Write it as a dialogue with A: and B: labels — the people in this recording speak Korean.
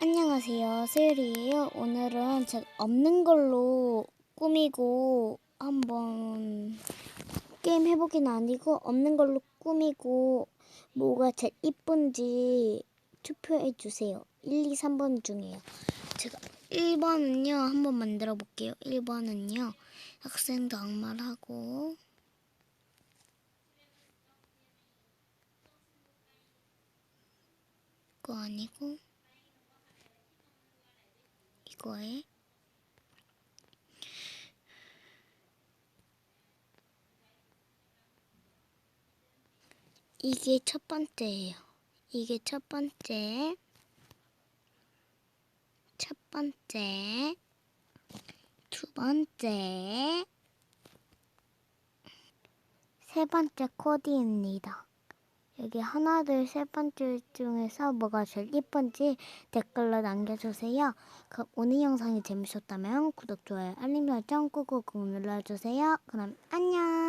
A: 안녕하세요. 세율이에요. 오늘은 제가 없는 걸로 꾸미고 한번 게임 해보긴 아니고 없는 걸로 꾸미고 뭐가 제일 이쁜지 투표해 주세요. 1, 2, 3번 중에요. 제가 1번은요. 한번 만들어 볼게요. 1번은요. 학생도 악말하고 이거 아니고 이 거에 이게 첫 번째예요. 이게 첫 번째. 첫 번째. 두 번째. 세 번째 코디입니다. 여기 하나, 둘, 세 번째 중에서 뭐가 제일 이쁜지 댓글로 남겨주세요. 그럼 오늘 영상이 재밌었다면 구독, 좋아요, 알림 설정 꾹꾹꾹 눌러주세요. 그럼 안녕!